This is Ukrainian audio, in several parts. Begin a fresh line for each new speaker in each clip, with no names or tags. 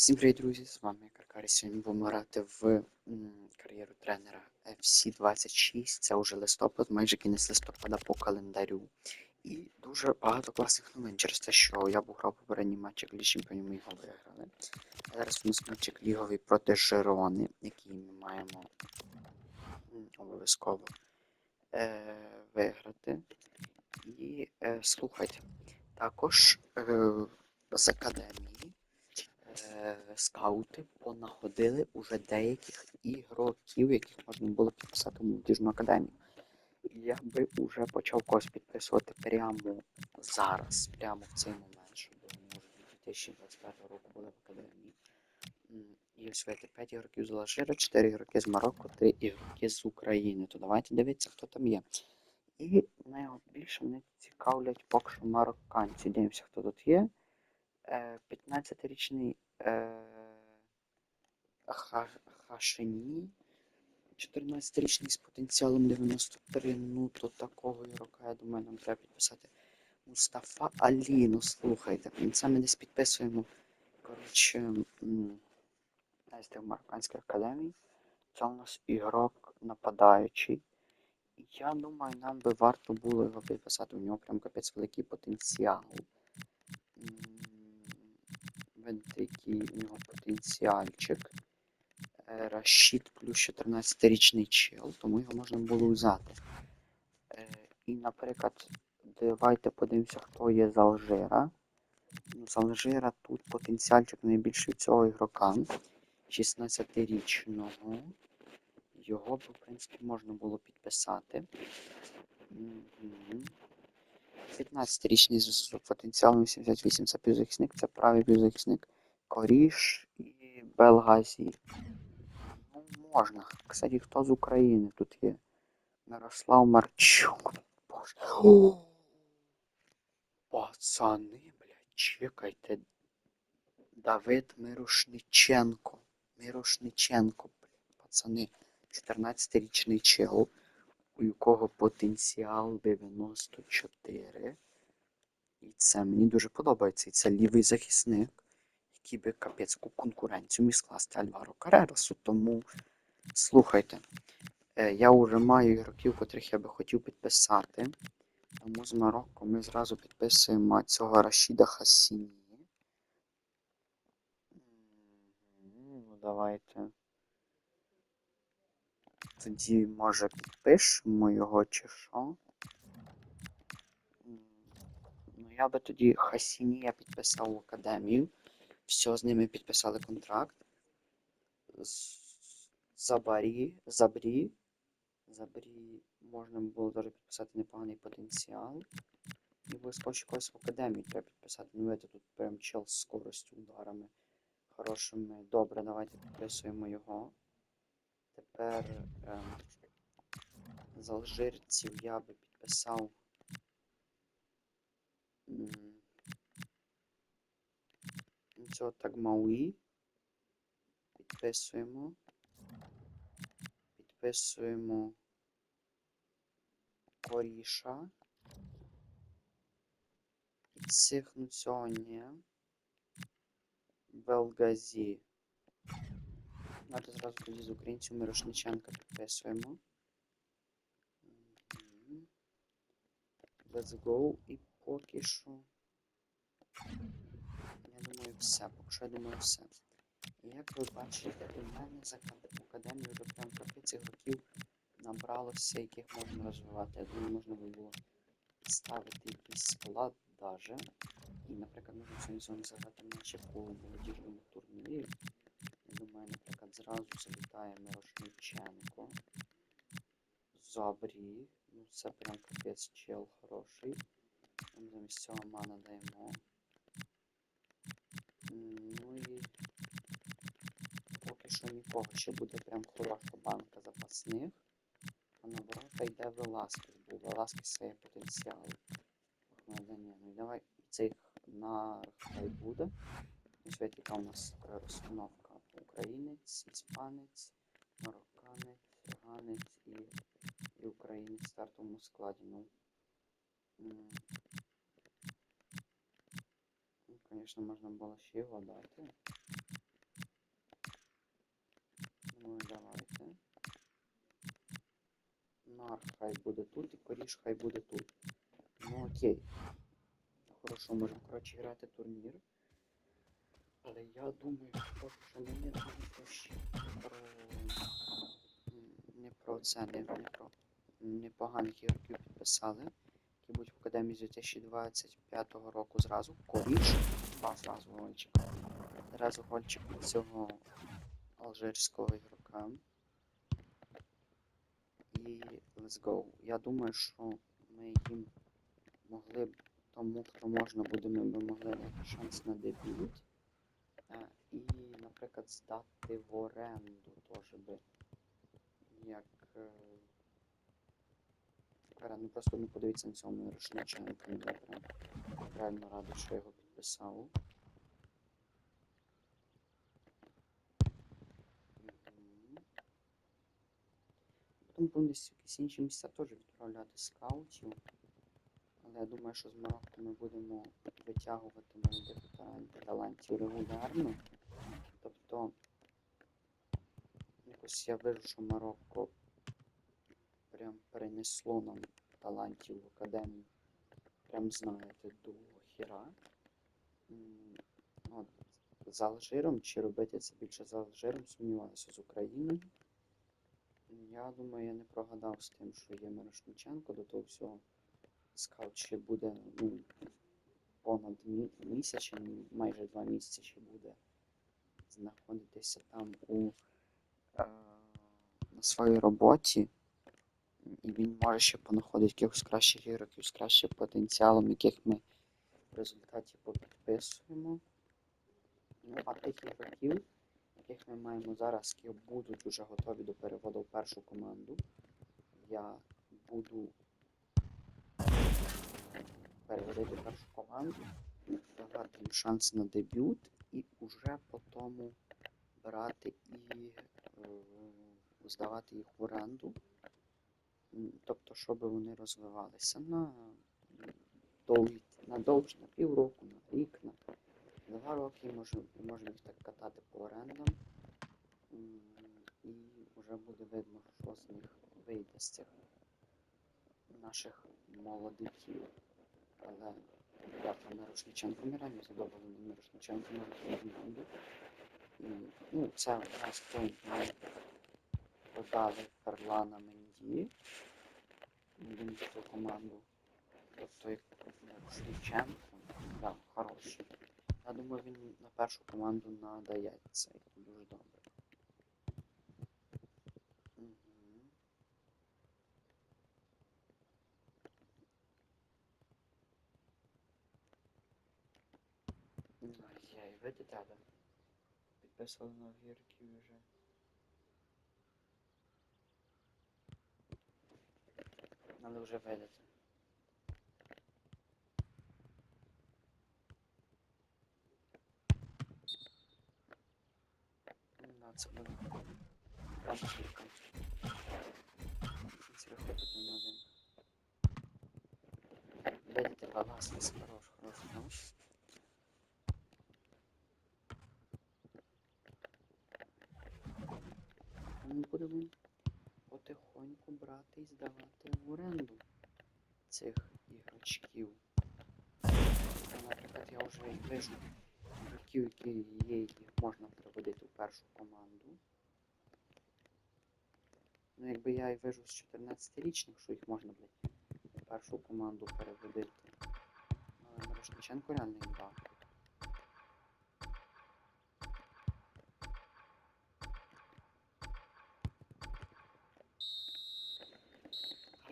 Всім привіт, друзі! З вами Каркарі. Сьогодні будемо грати в кар'єру тренера FC26. Це вже листопад, майже кінець листопада по календарю. І дуже багато класних новин через те, що я був грав попередній матчик Ліги Чемпіонів, ми його виграли. А зараз у нас матчик ліговий проти Жирони, який ми маємо обов'язково е, виграти. І е, слухайте, також е, з академії е, скаути понаходили уже деяких ігроків, яких можна було підписати в молодіжну академію. Я би вже почав когось підписувати прямо зараз, прямо в цей момент, щоб вже 2025 року були в академії. І видите, 5 ігроків з Алжира, 4 ігроки з Марокко, 3 ігроки з України. То давайте дивитися, хто там є. І найбільше мене цікавлять поки що марокканці. Дивимося, хто тут є. Е, 15-річний е, Хашені. 14-річний з потенціалом 93. Ну, то такого ігрока, я думаю, нам треба підписати. Мустафа Алі, ну слухайте, це ми десь підписуємо. Коротше, десь в Марокканській академії. Це у нас ігрок нападаючий. Я думаю, нам би варто було його підписати. У нього прям капець великий потенціал. Який у нього потенціальчик. Е, Рашід плюс 14-річний чел, тому його можна було взяти. Е, І, наприклад, давайте подивимося, хто є з Алжира. Ну, з Алжира тут потенціальчик найбільший цього ігрока. 16-річного. Його б, в принципі, можна було підписати. Мгм. 15-річний з потенціалом 88. Це півзахисник, це правий півзахисник. Коріш і Белгазі. Ну, можна. Кстати, хто з України тут є? Мирослав Марчук. Боже. О! Пацани, блядь, чекайте. Давид Мирошниченко. Мирошниченко, блядь, пацани. 14-річний чел, у якого потенціал 94. І це мені дуже подобається. І це лівий захисник, який би капецьку конкуренцію міг скласти Альваро Карерасу. Тому слухайте, е, я вже маю ігроків, котрих я би хотів підписати. Тому з Марокко ми зразу підписуємо цього Рашіда Хасіні. Ну, давайте. Тоді, може, підпишемо його чи що. Ну, я би тоді Хасіні я підписав в академію. Все, з ними підписали контракт. Забарі, Забрі. Забрі можна було даже підписати непоганий потенціал. І обов'язково когось в академії треба підписати. Ну, видите, тут прям чел з скоростю ударами хорошими. Добре, давайте підписуємо його. Тепер ем, з алжирців я би підписав. Цього Тагмауї. Підписуємо. Підписуємо Коріша. Ну. Белгазі. Давайте зразу тоді з українців Мирошниченка підписуємо. Let's go. І поки що. Я думаю, все. Поки що я думаю, все. Як ви бачите, у мене за акад- в академії вже прям капець ігроків набралося, яких можна розвивати. Я думаю, можна було ставити якийсь склад даже. І, наприклад, можна сьогодні сьогодні заграти матчі по молодіжному турнірі. Я думаю, наприклад, зразу залітає Мирошниченко. Забрі. Ну, це прям капець чел хороший. Ми замість цього мана даємо. Ну і поки що нікого. Ще буде прям хороша банка запасних. А на ворота йде Веласкес, бо Веласкес це є потенціал. Ну і давай цих на хай буде. Ось яка у нас е, розстановка українець, іспанець, марокканець, ганець і, і українець в стартовому складі. Ну, Звісно, ну, можна було ще його дати. Ну давайте. Нар хай буде тут і коріш хай буде тут. Ну окей. Хорошо, можемо коротше грати турнір. Але я думаю, що не не про щ- про не про це, не, не про непоганих ігроків підписали, які будуть в академії з 2025 року зразу. Коріш, два зразу гольчик. Зразу гольчик від цього алжирського ігрока. І let's go. Я думаю, що ми їм могли б тому, хто можна буде, ми б могли дати шанс на дебют. І, наприклад, здати в оренду теж би. Як. е, Кара, ну просто не подивіться на цьому Рушниченка, я прям реально радий, що його підписав. Потім будемо десь якісь інші місця теж відправляти скаутів. Але я думаю, що з Марокко ми будемо витягувати талан- талантів регулярно. Тобто, якось я вижу, що Марокко прям перенесло нам талантів в академію. Прям знаєте, до хіра. От, з Алжиром, чи робити це більше з Алжиром, сумніваюся з Україною. Я думаю, я не прогадав з тим, що є Мирошниченко до того всього. Скаут ще буде ну, понад місяць, майже два місяці ще буде знаходитися там у, е, на своїй роботі. І він може ще понаходити якихось кращих ігроків з кращим потенціалом, яких ми в результаті попідписуємо. Ну, а тих ігроків, яких ми маємо зараз, які будуть вже готові до переводу в першу команду, я буду переводити першу команду, давати їм шанс на дебют і вже по тому брати і е, здавати їх в оренду. Тобто, щоб вони розвивалися на довгі, на довше, на півроку, на рік, на два роки можемо, можемо їх так катати по орендам. І вже буде видно, що з них вийде з цих наших молодиків. Але реально задоволений Мирошниченко на команду. І, ну, це у нас той ми подали Ферлана Менді. Він в цю команду. Тобто як Мирошниченко, да, хороший. Я думаю, він на першу команду надається дуже добре. Але підписали на гірки вже. Але вже видите. Да, це буде. Там гірка. Ці виходить на один. Видите, Валаслис хорош, хорош, хорош. Ми будемо потихоньку і здавати в оренду цих ігрочків. Та, Наприклад, я вже вижу ігроків, які є, їх можна переводити в першу команду. Ну, якби я і вижу з 14-річних, що їх можна, блядь, в першу команду переводити. Але Мирошниченко реально їм дав.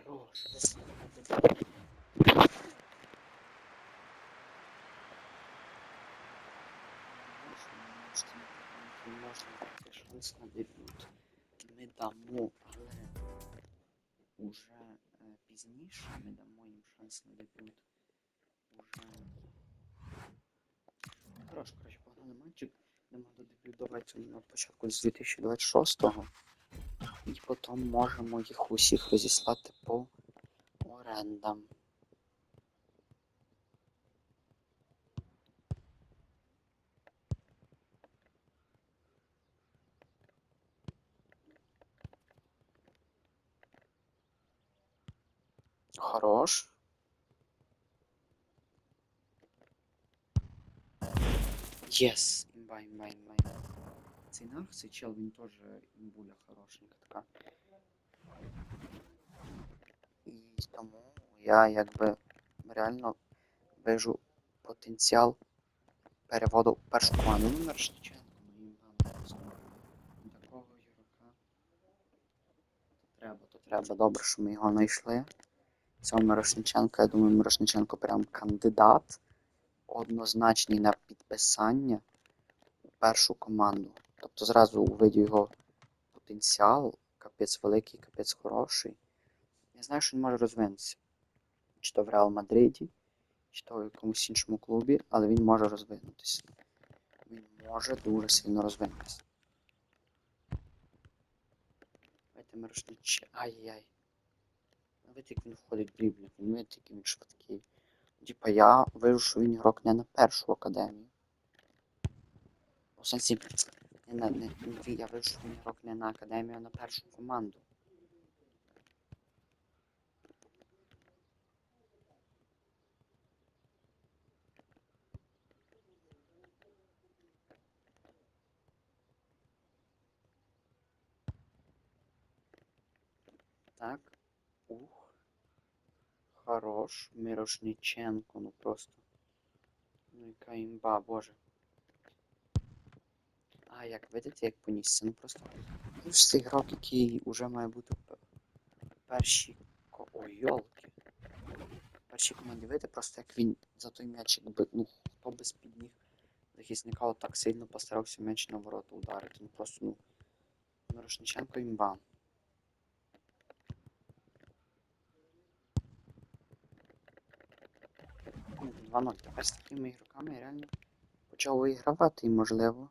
Хорош, висновок. Можна дати шанс дебют. Ми дамо, але уже е, пізніше ми дамо їм шанс на дебют. Уже. Хорош, коротше, погнали матчик. Дамо до дебют на початку з 2026-го. І потім можемо їх усіх розіслати по орендам. Хорош. Єс! Імба, імба, імба, імба. Цей нарх, цей чел, він теж імбуля хорошенька така. І тому я якби реально вижу потенціал переводу в першу команду. Ну, Мершниченко, ну імба, просто. Такого. То треба, то треба. Добре, що ми його знайшли. Цього Мирошниченка, я думаю, Мирошниченко прям кандидат однозначний на підписання у першу команду. Тобто зразу увидів його потенціал, капець великий, капець хороший. Я знаю, що він може розвинутися. Чи то в Реал Мадриді, чи то в якомусь іншому клубі, але він може розвинутися. Він може дуже сильно розвинутися. Давайте Мирошнич. Ай-яй. Видите, як він входить в дріблінг, він видите, який він швидкий. Типа я вижу, що він ігрок не на першу академію. У сенсі, не на, не, я вижу, що він ігрок не на академію, а на першу команду. Так. Ух. Хорош. Мирошниченко, ну просто. Ну яка імба, боже. А, як видите, як понісся, ну просто. Ну ж цей грок, який уже має бути в першій. ко- Ой, йолки. Першій команді видите, просто як він за той м'яч, якби, ну, хто би з-під ніг захисника от так сильно постарався м'яч на ворота ударити. Ну просто, ну. Мирошниченко імба. 2-0. Тепер з такими ігроками я реально почав вигравати і можливо.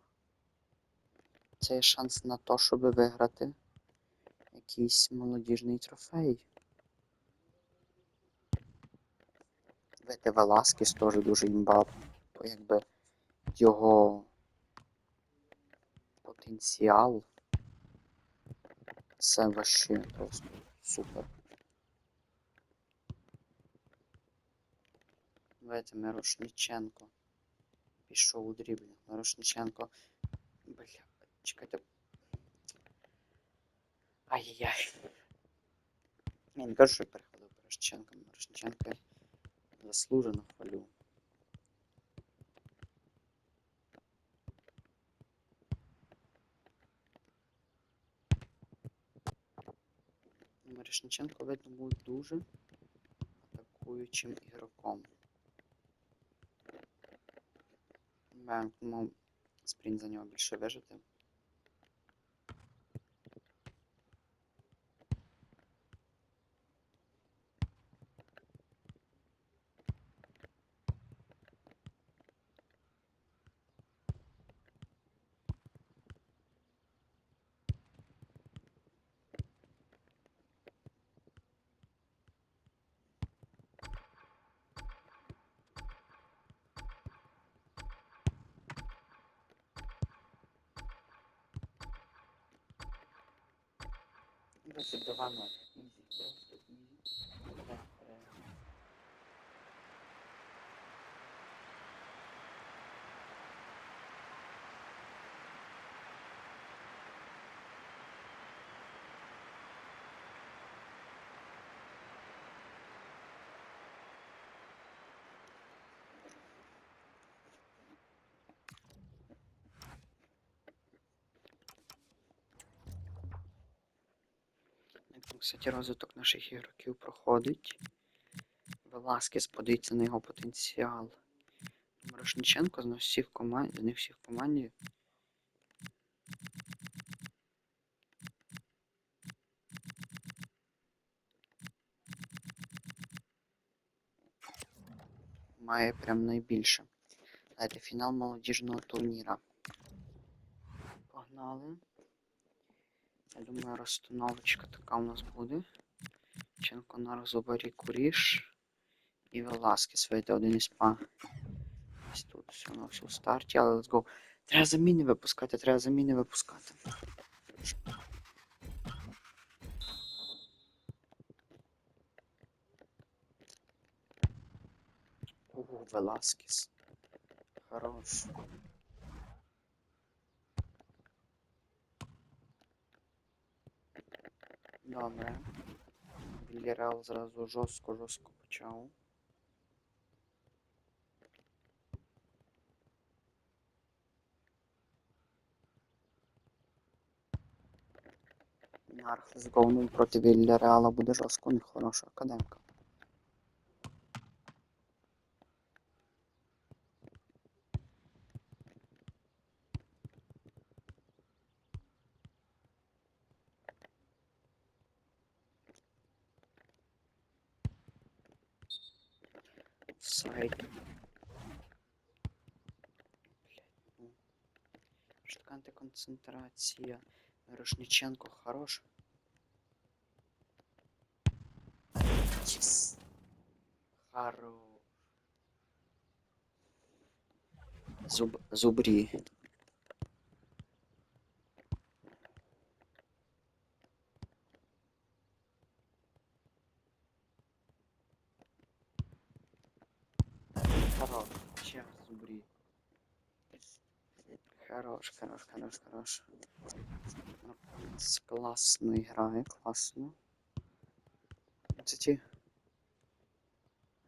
Це є шанс на те, щоб виграти якийсь молодіжний трофей. Вите Веласкес теж дуже імба, бо якби його потенціал. Це вообще просто супер. Давайте Мирошниченко. Пішов у дріблі. Мирошниченко. Бля, чекайте. Ай-яй-яй. Я не кажу, що я перехвалив Мирошниченка. Мирошниченка я заслужено хвалю. Мирошниченко, видно, був дуже атакуючим ігроком. Маємо тому спринт за нього більше вижити. Досить кстати, розвиток наших ігроків проходить. Веласкес, подивіться на його потенціал. Мирошниченко з нас всіх в команді, з них всіх команді. Має прям найбільше. Давайте фінал молодіжного турніра. Погнали. Я думаю, розстановочка така у нас буде. Ченко на розоборі Куріш і Веласкес вийде один із па. Ось тут все на все в старті, але let's go. Треба заміни випускати, треба заміни випускати. Ого, Веласкіс. Хорош. Добре. Вільяреал зразу жорстко-жорстко почав. Нарх з Говном проти Вільяреала буде жорстко, нехороша академка. Сайт. Блядь, ну. Рушниченко хорош. Yes. Хорош. Зуб, зубрі. Хорош. Ще зубрі. Хорош, хорош, хорош, класно грає, класно. Це ті.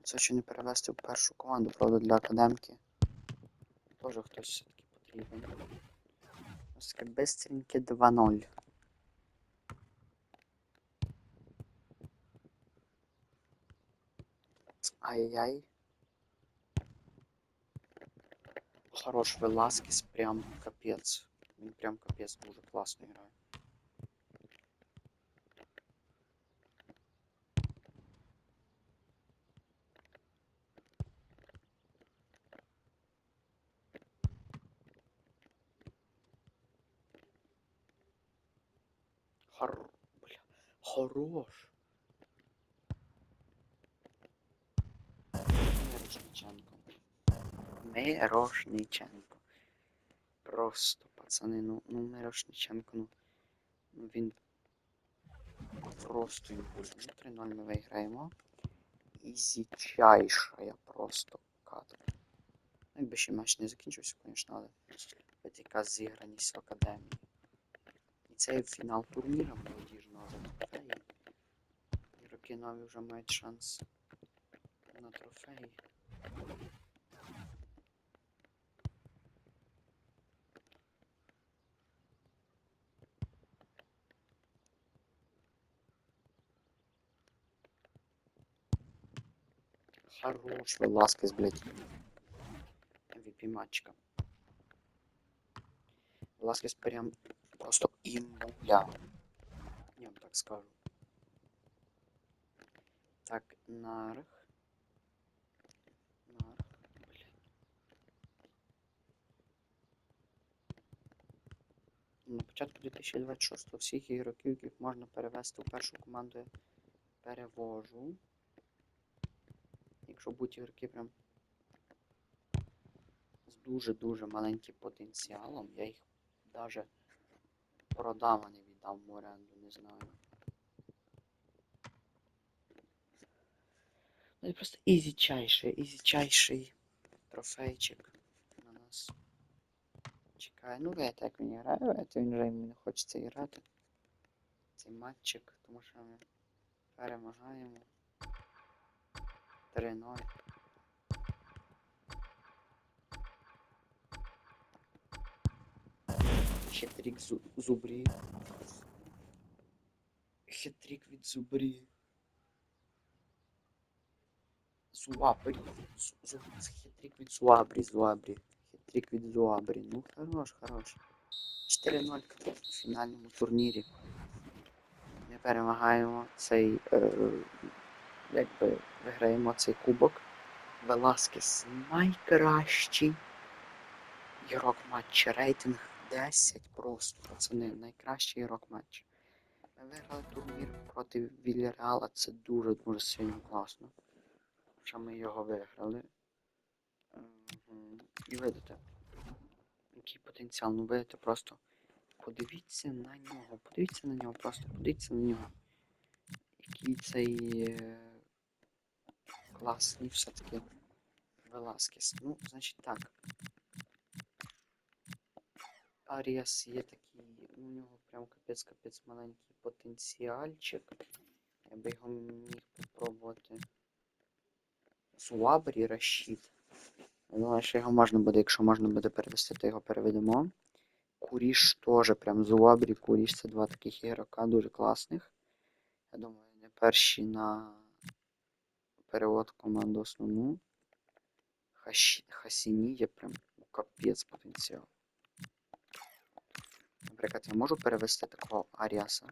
Це ще не перевести в першу команду, правда, для академки. Тоже хтось все-таки потрібен. Ось таке бистреньке 2-0. Ай-яй. Хорош Веласкес, прям капець. Він прям капець дуже класно грає. Хор... Бля. Хорош. Мирошниченко. Мирошниченко. Просто, пацани, ну, ну Мирошниченко, ну, ну він просто імпульсний. Ну, 3-0 ми виграємо. Ізічайшая просто катка. Ну, якби ще матч не закінчився, звісно, але от яка зіграність в академії. І це фінал турніру молодіжного трофеї. Ігроки нові вже мають шанс на трофеї. Хорош, Веласкес, блядь. Матчика. Веласкес прям просто імбуля. Я вам так скажу. Так, нарх. Нарх, блядь. На початку 2026 всіх ігроків, яких можна перевести в першу команду, я перевожу. Якщо будуть ігроки прям з дуже-дуже маленьким потенціалом, я їх навіть продам, а не віддам в оренду, не знаю. Ну і просто ізічайший, ізічайший трофейчик на нас чекає. Ну, видите, як він грає, видите, він вже не хочеться грати. Цей матчик, тому що ми перемагаємо. 3-0. Хитрик зу зубрі. Хитрик від зубрі. Зуабрі. Зу- зу- Хитрик від зуабрі, зуабрі. Хитрик від зуабрі. Ну, хорош, хорош. 4-0 в фінальному турнірі. Ми перемагаємо цей, е, якби виграємо цей кубок. Веласкес найкращий ігрок матчу. Рейтинг 10 просто, пацани. Найкращий ігрок матчу. Ми виграли турнір проти Вільяреала. Це дуже-дуже сильно класно. Що ми його виграли. І видите, який потенціал. Ну видите, просто подивіться на нього. Подивіться на нього, просто подивіться на нього. Який цей класний все-таки Веласкес. Ну, значить так. Аріас є такий, у нього прям капець-капець маленький потенціальчик. Я би його міг попробувати. Суабрі Рашід. Думаю, що його можна буде, якщо можна буде перевести, то його переведемо. Куріш теж, прям Зуабрі, Куріш це два таких ігрока дуже класних. Я думаю, не перші на перевод команду основну. Хаші... Хасіні є прям ну, капець потенціал. Наприклад, я можу перевести такого Аріаса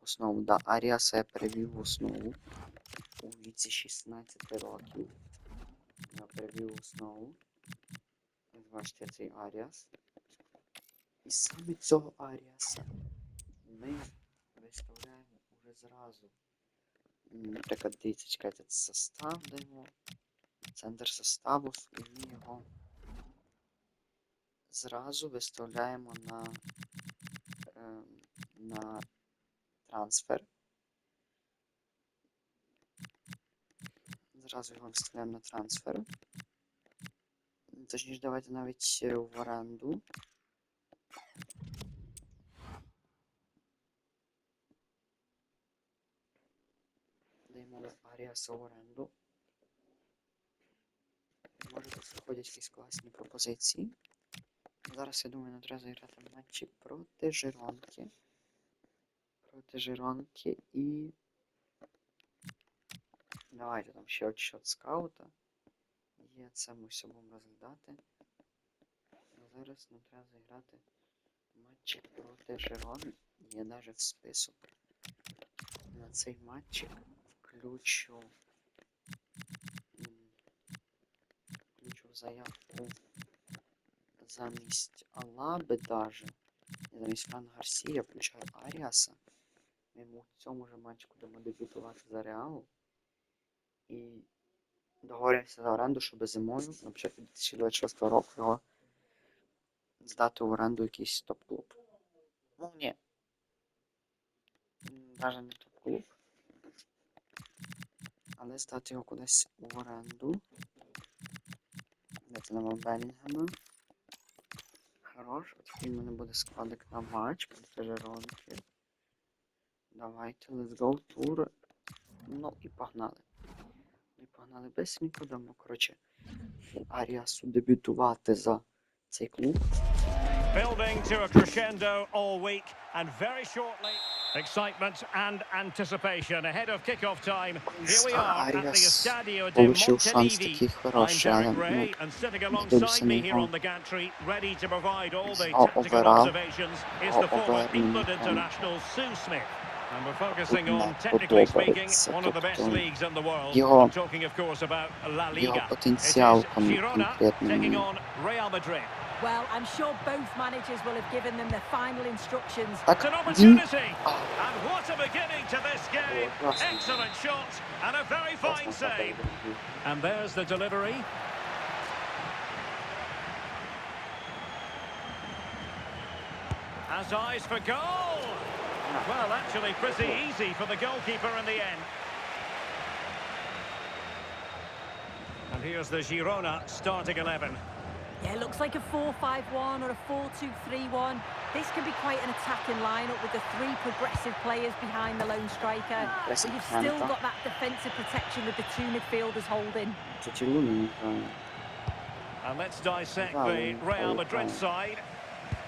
основу. Да, Аріаса я перевів в основу у віці 16 років. Я перевів в основу. Бачите цей Аріас. І саме цього Аріаса ми виставляємо уже зразу. Наприклад, дивіться, чекайте, состав даємо. Центр составу, і ми його зразу виставляємо на, ем, на трансфер. Зразу його виставляємо на трансфер. Точніше, давайте навіть е, в оренду. Даємо Аріаса в оренду. Може тут виходять якісь класні пропозиції. Зараз, я думаю, нам треба зіграти матчі проти Жиронки. Проти Жиронки і. Давайте там ще отчет скаута. Є це ми все будемо розглядати. Зараз нам треба зіграти матчі проти Жирон. Є навіть в список. На цей матчик включу. Включу заявку замість Алаби даже. Замість Фран Гарсія включаю Аріаса. Йому в цьому же матчі будемо дебютувати за Реал. І договоримося за оренду, щоб зимою, на початку 2026 року його здати в оренду якийсь топ-клуб. Ну ні. Навіть не топ-клуб. Але здати його кудись в оренду. Дайте нам Белінгема. Хорош, от в мене буде складик на матч проти Давайте, let's go, тур. Ну і погнали. Ну і погнали без нікуди. Коротше, Аріасу дебютувати за цей клуб.
Building to a crescendo all week, and very shortly, Excitement and anticipation ahead of kickoff time. Here we are at the Estadio de Montelivi. And sitting alongside me here on the gantry, ready to provide all the tactical observations, is the former England international Sue Smith. And we're focusing on, technically speaking, one of the best leagues in the world. Talking, of course, about La Liga. It is Girona taking on Real Madrid.
Well, I'm sure both managers will have given them the final instructions.
It's an opportunity. And what a beginning to this game. Excellent shot and a very fine save. And there's the delivery. Has eyes for goal. Well, actually pretty easy for the goalkeeper in the end. And here's the Girona starting 11.
Yeah, it looks like a 4-5-1 or a 4-2-3-1. This can be quite an attacking lineup with the three progressive players behind the lone striker. You've still got that defensive protection with the two midfielders holding.
And let's dissect the Real Madrid side.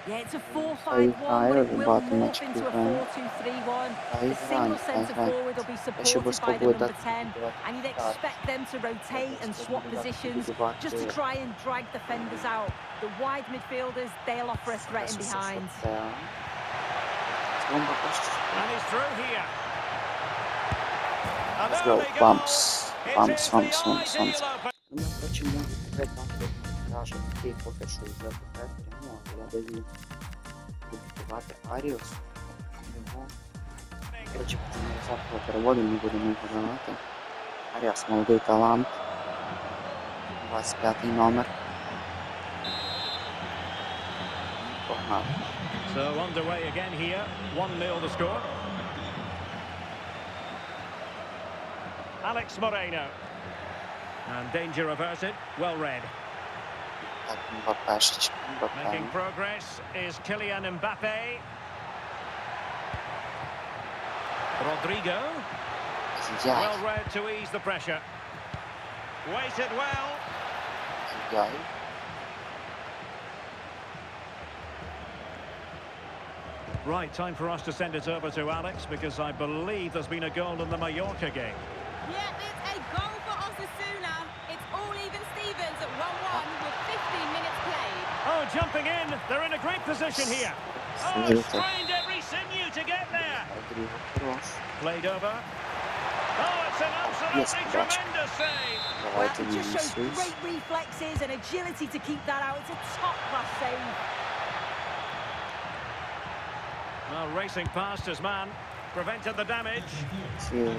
Yeah, it's a 4-5-1, but it will morph into a 4-2-3-1. The single centre forward will be supported by the number 10, and you'd expect them to rotate and swap positions just to try and drag defenders out. The wide midfielders, they'll offer a threat in behind.
And he's through here.
Let's go. Bumps. Bumps, bumps, bumps, bumps.
Ideal open.
Ну, коротше, можу передати даже такий поки що вже поки прямо, але я даю будувати Аріус. Його, коротше, потім завтра переводимо, не будемо його давати. Аріас, молодий талант. 25 номер. І Погнали.
So underway again here. 1-0 the score. Alex Moreno. And danger averted. Well read.
Mbappe
Making progress is Kylian Mbappe. Rodrigo.
Yeah.
Well read to ease the pressure. Waited well.
Yeah.
Right, time for us to send it over to Alex because I believe there's been a goal in the Mallorca game.
Yeah,
jumping in. They're in a great position here. Oh, strained every sinew to get there. Played over. Oh, it's an absolutely tremendous save.
Well, that just shows great reflexes and agility to keep that out. It's a top-class save.
Well, racing past his man. Prevented the damage.
Yeah.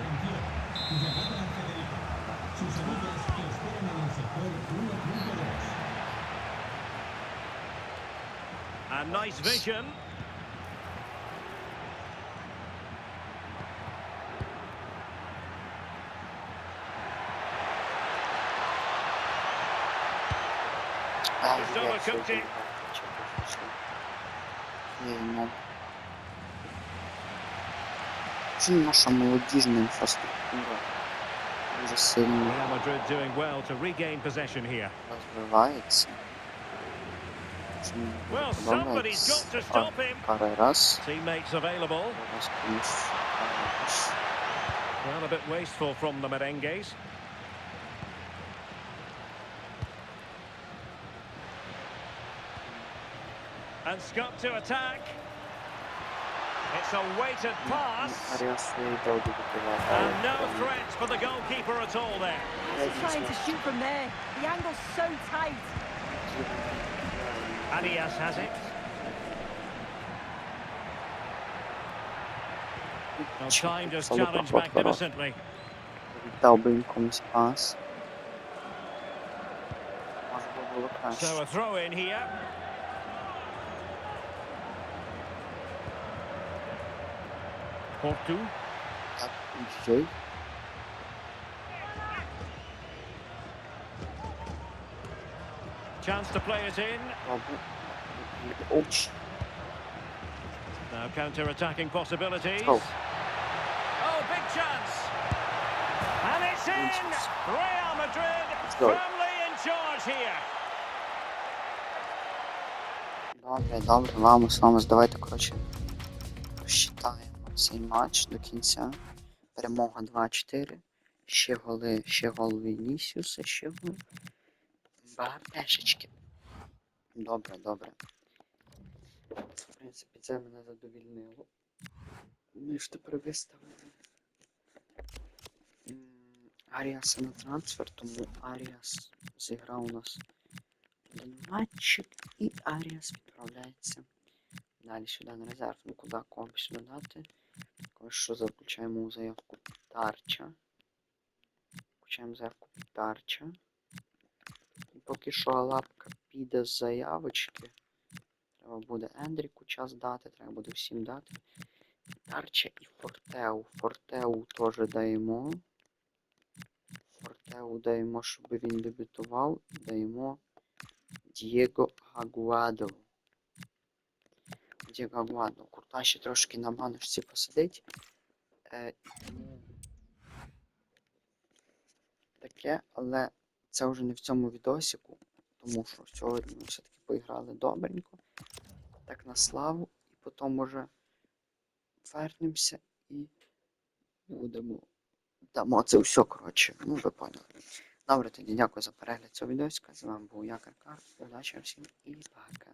It.
багато чого пішло. Ні, ну. Це наша молодіжна інфраструктура дуже сильно
Real Well, somebody's got to stop him.
Carreras.
Teammates available. Well, a bit wasteful from the merengues. And Scott to attack. It's a weighted pass. And no threat for the goalkeeper at all there.
He's trying to shoot from there. The angle's so tight.
Arias has it. Now timed his challenge magnificently.
Tal comes como.
So a throw in here.
Porto.
Chance to play it in.
Робить. Оч.
Now counter-attacking possibilities.
Oh.
Oh, big chance. And it's in. Real Madrid firmly in charge here.
Добре, добре, вамус, вамус, давайте, коротше, посчитаємо цей матч до кінця. Перемога 2-4. Ще голи, ще гол Вінісіуса, ще гол. Багатешечки. Добре, добре. В принципі, це мене задовільнило. Ми ж тепер виставили. Аріаса на трансфер, тому Аріас зіграв у нас один матчик і Аріас відправляється далі сюди на резерв. Ну куди комп сюди дати? Ось що заключаємо у заявку Тарча. Включаємо заявку Тарча. Поки що лапка піде з заявочки. Треба буде Ендріку час дати, треба буде всім дати. Тарча і Фортеу. Фортеу теж даємо. Фортеу даємо, щоб він дебютував. Даємо Дієго Агуадо. Дієго Агуадо. Курта ще трошки на баночці посидить. Е, таке, але це вже не в цьому відосіку, тому що сьогодні ми все-таки поіграли добренько. Так на славу, і потім може вернемося і будемо. Дамо це все, коротше. Ну, ви поняли. Добре, тоді дякую за перегляд цього відео. З вами був я, Каркар. Удачі всім і пока.